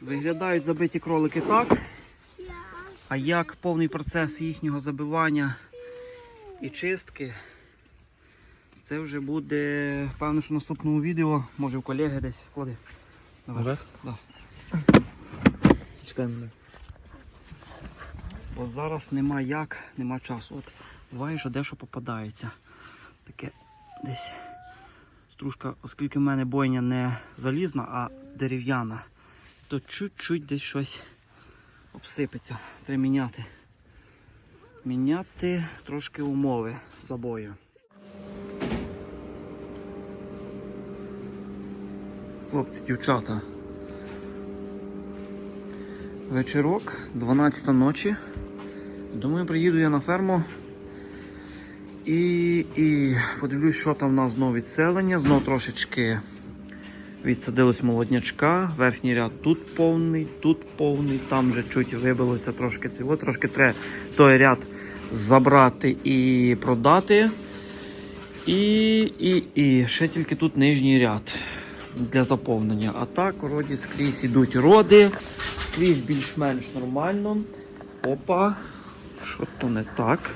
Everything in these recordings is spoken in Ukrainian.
Виглядають забиті кролики так. А як повний процес їхнього забивання і чистки, це вже буде, певно, що в наступному відео, може в колеги десь. Ходи. Давай. Да. Чекай мене. Бо зараз нема як, нема часу. От буває, що дещо попадається. Таке десь стружка, оскільки в мене бойня не залізна, а дерев'яна, то чуть-чуть десь щось обсипеться. Треба міняти. Міняти трошки умови забою. Хлопці, дівчата. Вечірок, 12 ночі. Думаю, приїду я на ферму і, і подивлюсь, що там в нас знову відселення. Знову трошечки відсадилось молоднячка. Верхній ряд тут повний, тут повний, там вже чуть вибилося трошки цього. Трошки треба той ряд забрати і продати. І, і, і ще тільки тут нижній ряд для заповнення. А так, роді скрізь ідуть роди, скрізь більш-менш нормально. Опа, що то не так?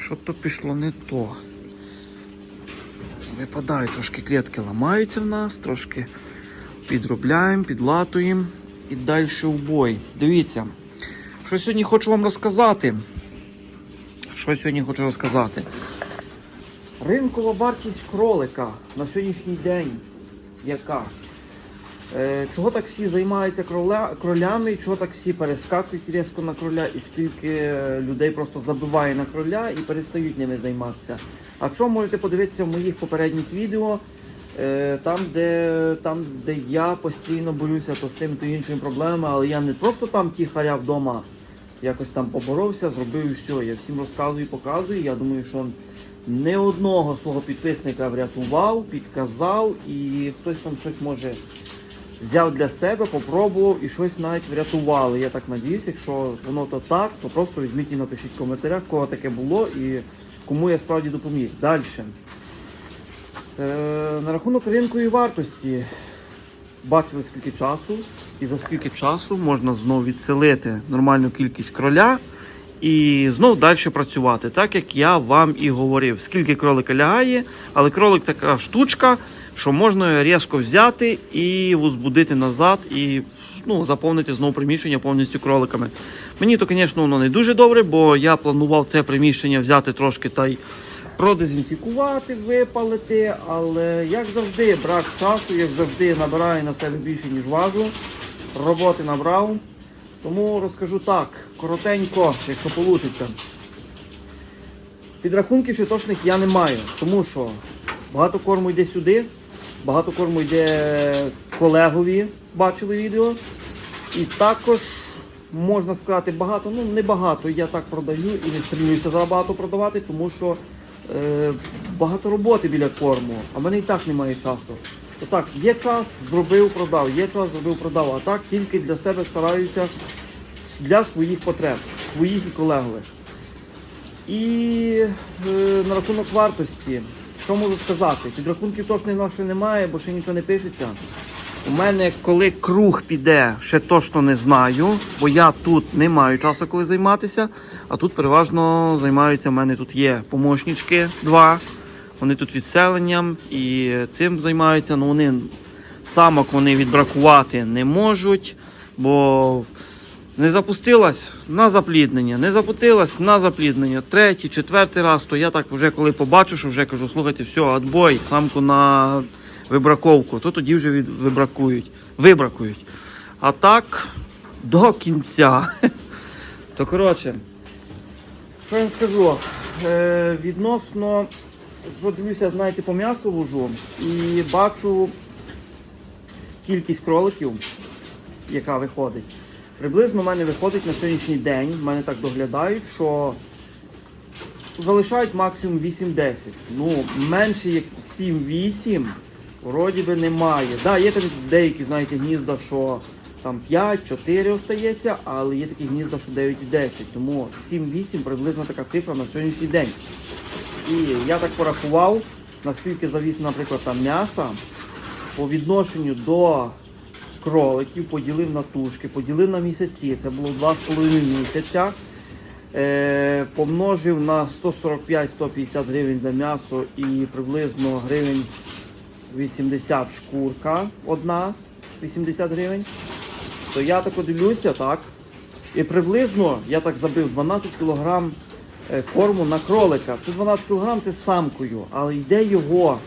Що то пішло не то. Випадають трошки клітки ламаються в нас, трошки підробляємо, підлатуємо і далі в бой. Дивіться, що сьогодні хочу вам розказати. Що сьогодні хочу розказати? Ринкова вартість кролика на сьогоднішній день яка? Е, чого так всі займаються кроля, кролями, чого так всі перескакують різко на кроля, і скільки е, людей просто забиває на кроля і перестають ними займатися. А що можете подивитися в моїх попередніх відео, е, там, де, там, де я постійно борюся то з тим, то іншими проблемами, але я не просто там тихаря вдома якось там поборовся, зробив і все. Я всім розказую, показую. Я думаю, що не одного свого підписника врятував, підказав, і хтось там щось може взяв для себе, попробував і щось навіть врятували. Я так надіюсь, якщо воно то так, то просто візьміть і напишіть в коментарях, кого таке було і кому я справді допоміг. Далі. Е, на рахунок ринкової вартості. Бачили скільки часу, і за скільки часу можна знову відселити нормальну кількість кроля і знов далі працювати, так як я вам і говорив. Скільки кролика лягає, але кролик така штучка, що можна різко взяти і возбудити назад, і ну, заповнити знову приміщення повністю кроликами. Мені то, звісно, воно не дуже добре, бо я планував це приміщення взяти трошки та й продезінфікувати, випалити, але як завжди, брак часу, як завжди, набираю на себе більше, ніж важу. Роботи набрав. Тому розкажу так, коротенько, якщо вийде. Підрахунків ще точних я не маю, тому що багато корму йде сюди, багато корму йде колегові, бачили відео. І також можна сказати багато, ну не багато, я так продаю і не стремлюся за багато продавати, тому що е, багато роботи біля корму, а в мене і так немає часу. То так, є час, зробив, продав, є час, зробив, продав. А так тільки для себе стараюся для своїх потреб, своїх і колегових. І е, на рахунок вартості, що можу сказати? Підрахунків точно в немає, бо ще нічого не пишеться. У мене, коли круг піде, ще точно не знаю, бо я тут не маю часу, коли займатися. А тут переважно займаються. У мене тут є помощнички два. Вони тут відселенням і цим займаються. Ну вони самок вони відбракувати не можуть, бо не запустилась на запліднення, не запустилась на запліднення. Третій, четвертий раз, то я так вже коли побачу, що вже кажу, слухайте, все, отбой, самку на вибраковку, то тоді вже вибракують, вибракують. А так до кінця. То коротше, що я вам скажу? Е, відносно, подивлюся, знаєте, по м'ясу вожу і бачу кількість кроликів, яка виходить. Приблизно в мене виходить на сьогоднішній день, в мене так доглядають, що залишають максимум 8-10. Ну, менше як 7-8 вроді би немає. Да, є там деякі, знаєте, гнізда, що там 5-4 остається, але є такі гнізда, що 9-10. Тому 7-8 приблизно така цифра на сьогоднішній день. І я так порахував, наскільки завіс, наприклад, там м'яса по відношенню до кроликів, поділив на тушки, поділив на місяці. Це було 2,5 місяця. Е, помножив на 145-150 гривень за м'ясо і приблизно гривень 80 шкурка одна, 80 гривень. То я так дивлюся, так. І приблизно я так забив 12 кг корму на кролика. Це 12 кг це самкою, але йде його.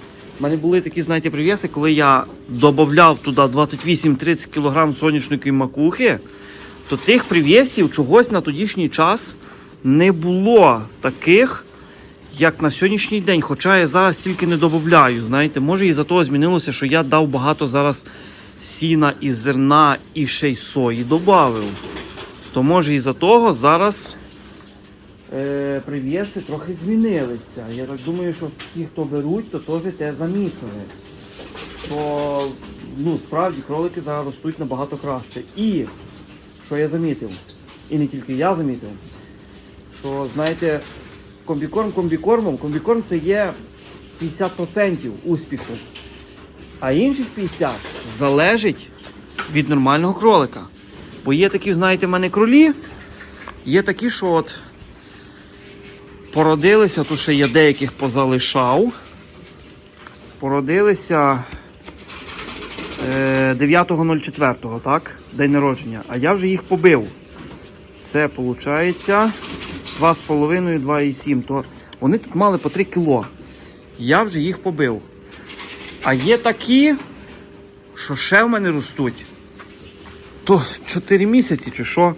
У мене були такі, знаєте, прив'яси, коли я додавав туди 28-30 кг соняшників макухи, то тих прив'єсів чогось на тодішній час не було таких, як на сьогоднішній день. Хоча я зараз тільки не додаю. Знаєте, може і за того змінилося, що я дав багато зараз сіна і зерна і ще й сої додав. То може і за того зараз е, прив'єси трохи змінилися. Я так думаю, що ті, хто беруть, то теж те замітили. Що ну, справді кролики зараз ростуть набагато краще. І що я замітив, і не тільки я замітив, що знаєте, комбікорм комбікормом, комбікорм це є 50% успіху. А інших 50 залежить від нормального кролика. Бо є такі, знаєте, в мене кролі, є такі, що от породилися, тут ще я деяких позалишав. Породилися е, 9.04, так? День народження. А я вже їх побив. Це виходить 2,5-2,7. То вони тут мали по 3 кіло. Я вже їх побив. А є такі, що ще в мене ростуть. То 4 місяці чи що?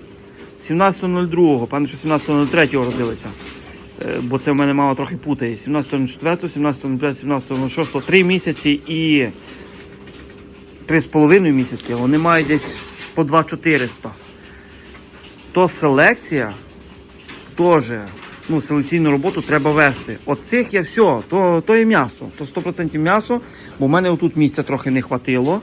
17.02, певно, що 17.03 родилися. Е, Бо це в мене мало трохи путає. 17.04, 17.05, 17.06, 3 місяці і 3,5 місяці. Вони мають десь по 2,400. То селекція теж, ну, селекційну роботу треба вести. От цих я все, то, то є м'ясо, то 100% м'ясо, бо в мене отут місця трохи не хватило.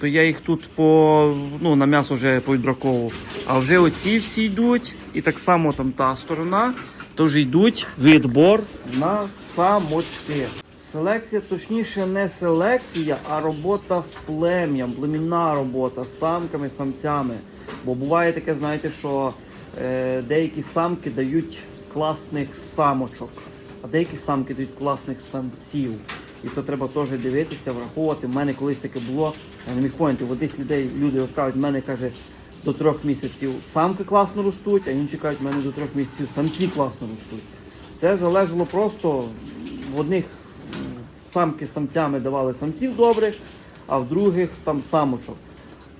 То я їх тут по, ну, на м'ясо вже повідбраковував. А вже оці всі йдуть, і так само там та сторона, то вже йдуть відбор на самочки. Селекція, точніше, не селекція, а робота з плем'ям, племінна робота з самками, самцями. Бо буває таке, знаєте, що е, деякі самки дають класних самочок, а деякі самки дають класних самців. І то треба теж дивитися, враховувати. У мене колись таке було, я не міг поняти, в одних людей люди розказують, в мене каже, до трьох місяців самки класно ростуть, а інші кажуть, в мене до трьох місяців самці класно ростуть. Це залежало просто в одних самки самцями давали самців добрих, а в других там самочок.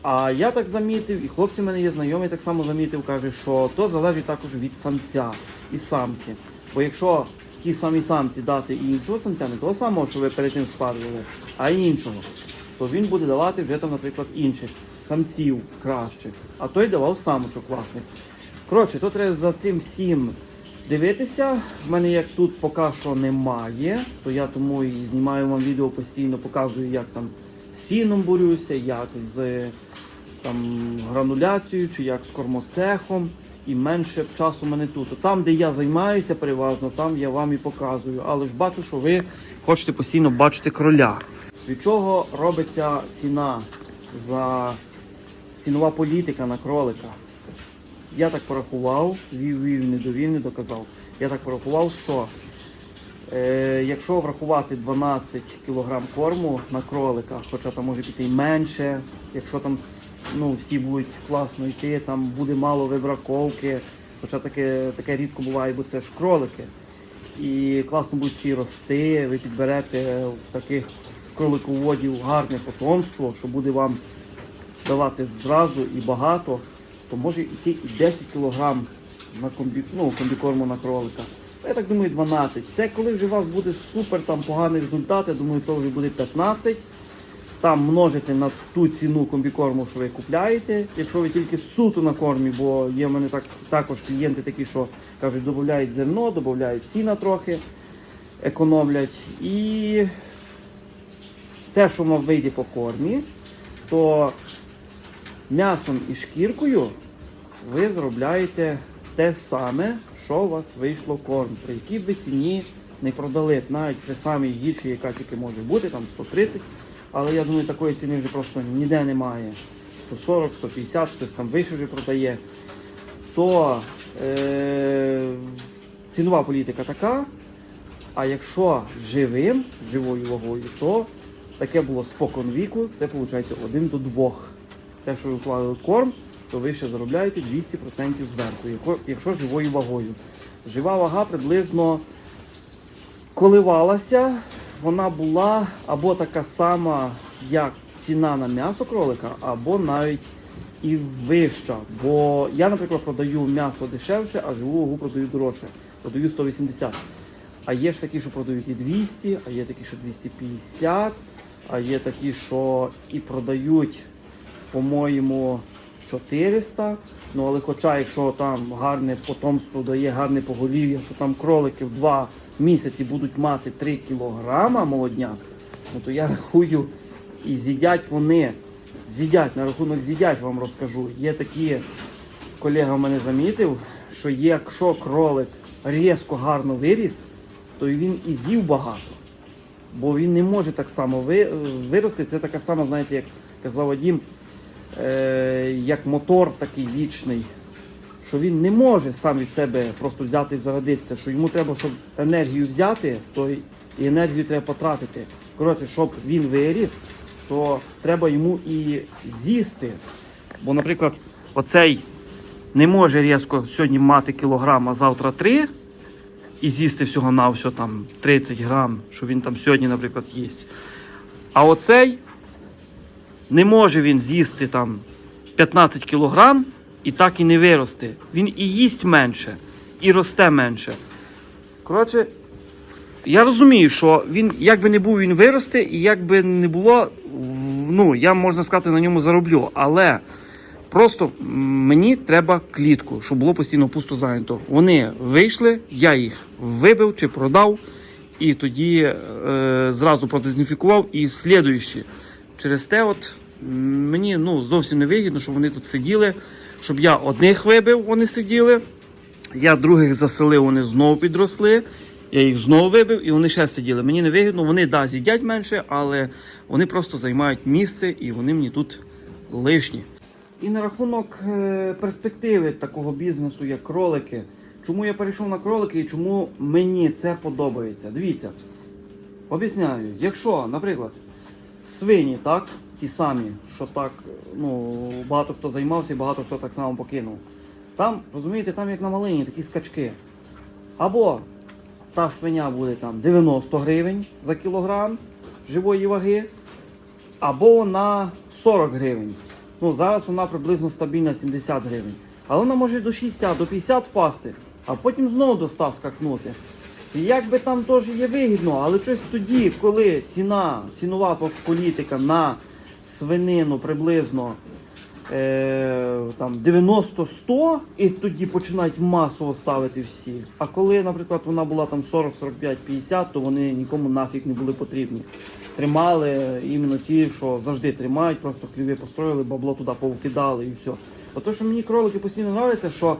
А я так замітив, і хлопці в мене є знайомі, так само замітив, каже, що то залежить також від самця і самки. Бо якщо ті самі самці дати і іншого самця, не того самого, що ви перед тим спарювали, а іншого, то він буде давати вже там, наприклад, інших самців кращих, а той давав самочок власних. Коротше, то треба за цим всім дивитися. В мене як тут поки що немає, то я тому і знімаю вам відео постійно, показую, як там з сіном борюся, як з там, грануляцією, чи як з кормоцехом. І менше часу мене тут. Там, де я займаюся переважно, там я вам і показую. Але ж бачу, що ви хочете постійно бачити кроля. Від чого робиться ціна за цінова політика на кролика? Я так порахував, вів, вів, не довів, не доказав. Я так порахував, що е, якщо врахувати 12 кг корму на кролика, хоча там може піти й менше, якщо там ну, всі будуть класно йти, там буде мало вибраковки, хоча таке, таке рідко буває, бо це ж кролики. І класно будуть всі рости, ви підберете в таких кролиководів гарне потомство, що буде вам давати зразу і багато, то може йти і 10 кг на комбі, ну, комбікорму на кролика. Я так думаю, 12. Це коли вже у вас буде супер там поганий результат, я думаю, то вже буде 15. Там множите на ту ціну комбікорму, що ви купляєте. Якщо ви тільки суто на кормі, бо є в мене так, також клієнти такі, що кажуть, додають зерно, додають сіна трохи, економлять. І те, що вам вийде по кормі, то м'ясом і шкіркою ви заробляєте те саме, що у вас вийшло корм, при якій б ви ціні не продали, навіть при самій гіршій, яка тільки може бути, там 130, але я думаю, такої ціни вже просто ніде немає. 140, 150, хтось там вище вже продає. То е, цінова політика така. А якщо живим, живою вагою, то таке було спокон віку, це виходить 1 до 2. Те, що ви вклали корм, то ви ще заробляєте 200% зверху, якщо живою вагою. Жива вага приблизно коливалася, вона була або така сама, як ціна на м'ясо кролика, або навіть і вища. Бо я, наприклад, продаю м'ясо дешевше, а живу вагу продаю дорожче. Продаю 180. А є ж такі, що продають і 200, а є такі, що 250, а є такі, що і продають, по-моєму, 400. Ну, але хоча, якщо там гарне потомство дає, гарне поголів'я, що там кролики в 2 місяці будуть мати 3 кілограма молодняк, ну то я рахую, і з'їдять вони, з'їдять, на рахунок з'їдять вам розкажу. Є такі, колега в мене замітив, що якщо кролик різко гарно виріс, то він і з'їв багато. Бо він не може так само ви- вирости. Це така сама, знаєте, як казав Вадім, е, як мотор такий вічний, що він не може сам від себе просто взяти і зародитися, що йому треба, щоб енергію взяти, то і енергію треба потратити. Коротше, щоб він виріс, то треба йому і з'їсти. Бо, наприклад, оцей не може різко сьогодні мати кілограм, а завтра три і з'їсти всього на всього там 30 грам, що він там сьогодні, наприклад, їсть. А оцей не може він з'їсти там 15 кілограм і так і не вирости. Він і їсть менше, і росте менше. Коротше, я розумію, що він, як би не був, він виросте, і як би не було, ну, я можна сказати, на ньому зароблю. Але просто мені треба клітку, щоб було постійно пусто зайнято. Вони вийшли, я їх вибив чи продав, і тоді е, зразу продезінфікував і слідуючі. Через те, от мені ну, зовсім не вигідно, щоб вони тут сиділи, щоб я одних вибив, вони сиділи. Я других заселив, вони знову підросли. Я їх знову вибив і вони ще сиділи. Мені не вигідно, вони да, з'їдять менше, але вони просто займають місце і вони мені тут лишні. І на рахунок е, перспективи такого бізнесу, як кролики. Чому я перейшов на кролики і чому мені це подобається? Дивіться, об'ясняю, якщо, наприклад, свині, так, ті самі, що так, ну, багато хто займався і багато хто так само покинув. Там, розумієте, там як на малині такі скачки. Або та свиня буде там 90 гривень за кілограм живої ваги, або вона 40 гривень. Ну, зараз вона приблизно стабільна 70 гривень. Але вона може до 60, до 50 впасти, а потім знову до 100 скакнути. І як би там теж є вигідно, але щось тоді, коли ціна, цінова політика на свинину приблизно е, там 90-100, і тоді починають масово ставити всі. А коли, наприклад, вона була там 40, 45, 50, то вони нікому нафіг не були потрібні. Тримали іменно ті, що завжди тримають, просто хліви построїли, бабло туди повкидали і все. Ото, що мені кролики постійно подобається, що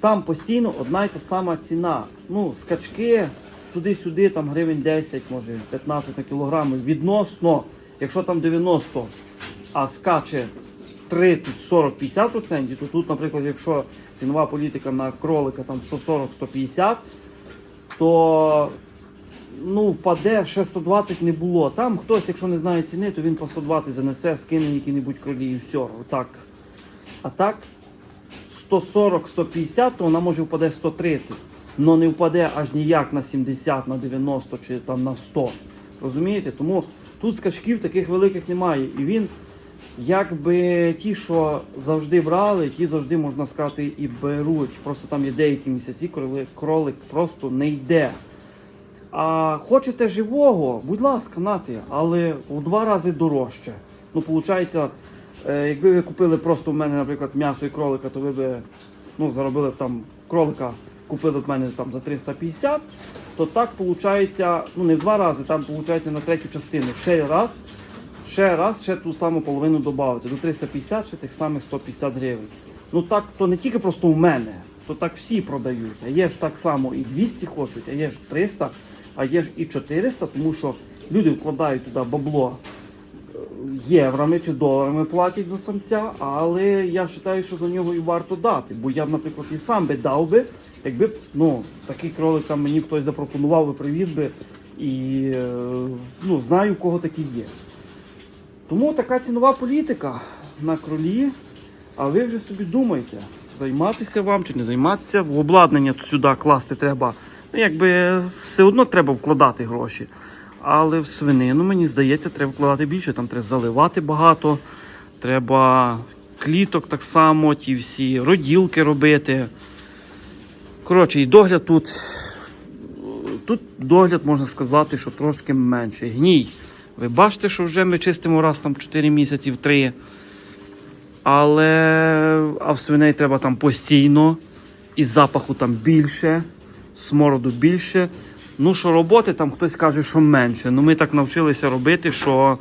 там постійно одна й та сама ціна. Ну, скачки туди-сюди, там гривень 10, може 15 на кілограми. Відносно, якщо там 90, а скаче 30, 40, 50%, то тут, наприклад, якщо цінова політика на кролика там 140-150, то ну, впаде, ще 120 не було. Там хтось, якщо не знає ціни, то він по 120 занесе, скине які-небудь кролі і все. Отак. А так 140-150, то вона може впаде 130. але не впаде аж ніяк на 70, на 90 чи там на 100. Розумієте? Тому тут скачків таких великих немає. І він, якби ті, що завжди брали, ті завжди, можна сказати, і беруть. Просто там є деякі місяці, коли кролик просто не йде. А хочете живого, будь ласка, нати, але в два рази дорожче. Ну, виходить, е, якби ви купили просто в мене, наприклад, м'ясо і кролика, то ви б ну, заробили б там кролика, купили в мене там за 350, то так виходить, ну не в два рази, там виходить на третю частину. Ще раз, ще раз, ще ту саму половину додати. До 350 ще тих самих 150 гривень. Ну так, то не тільки просто у мене, то так всі продають. А є ж так само і 200 хочуть, а є ж 300, а є ж і 400, тому що люди вкладають туди бабло. єврами чи доларами платять за самця, але я вважаю, що за нього і варто дати. Бо я б, наприклад, і сам би дав би, якби ну, такий кролик там мені хтось запропонував би, привіз би. І е, ну, знаю, кого такі є. Тому така цінова політика на кролі. А ви вже собі думайте, займатися вам чи не займатися. В обладнання сюди класти треба. Ну, якби все одно треба вкладати гроші. Але в свинину, мені здається, треба вкладати більше. Там треба заливати багато, треба кліток так само, ті всі роділки робити. Коротше, і догляд тут. Тут догляд можна сказати, що трошки менший. Гній. Ви бачите, що вже ми чистимо раз там 4 місяці в 3. Але а в свиней треба там постійно. І запаху там більше, смороду більше. Ну, що роботи, там хтось каже, що менше. Ну ми так навчилися робити, що.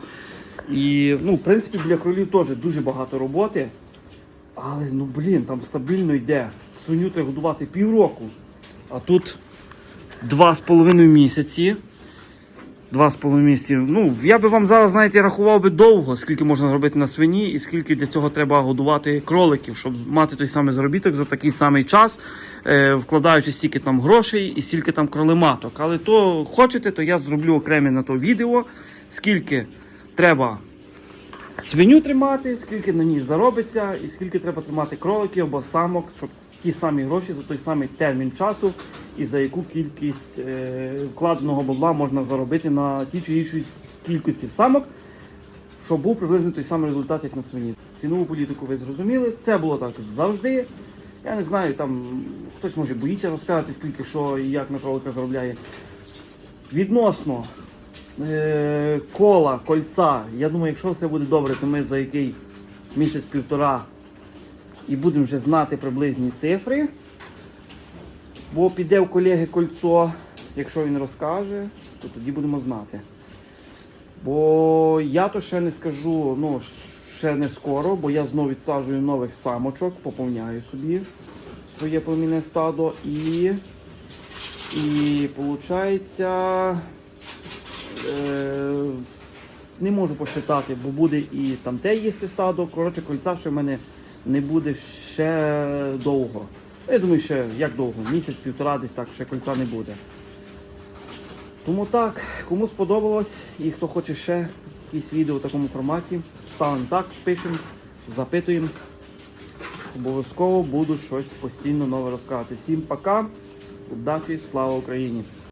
І, ну, в принципі, для кролів теж дуже багато роботи. Але ну блін, там стабільно йде. Свиню треба годувати півроку. А тут два з половиною місяці. Два з половиною місяці. Ну, я би вам зараз, знаєте, рахував би довго, скільки можна зробити на свині, і скільки для цього треба годувати кроликів, щоб мати той самий заробіток за такий самий час, е, вкладаючи стільки там грошей і стільки там кролематок. Але то хочете, то я зроблю окреме на то відео, скільки треба свиню тримати, скільки на ній заробиться, і скільки треба тримати кроликів або самок, щоб ті самі гроші за той самий термін часу і за яку кількість е, вкладеного бабла можна заробити на ті чи іншій кількості самок, щоб був приблизно той самий результат, як на свині. Цінову політику ви зрозуміли. Це було так завжди. Я не знаю, там хтось може боїться розказати, скільки що і як на кролика заробляє. Відносно е, кола, кольця, я думаю, якщо все буде добре, то ми за який місяць-півтора і будемо вже знати приблизні цифри. Бо піде у колеги кольцо, якщо він розкаже, то тоді будемо знати. Бо я то ще не скажу, ну, ще не скоро, бо я знову відсаджую нових самочок, поповняю собі своє племінне стадо і, і виходить, е, не можу посчитати, бо буде і там те їсти стадо. Коротше, кольця ще в мене не буде ще довго. Я думаю, ще як довго? Місяць-півтора десь так ще кольця не буде. Тому так, кому сподобалось і хто хоче ще якісь відео в такому форматі, ставимо так, пишемо, запитуємо. Обов'язково буду щось постійно нове розказувати. Всім пока, удачі, слава Україні!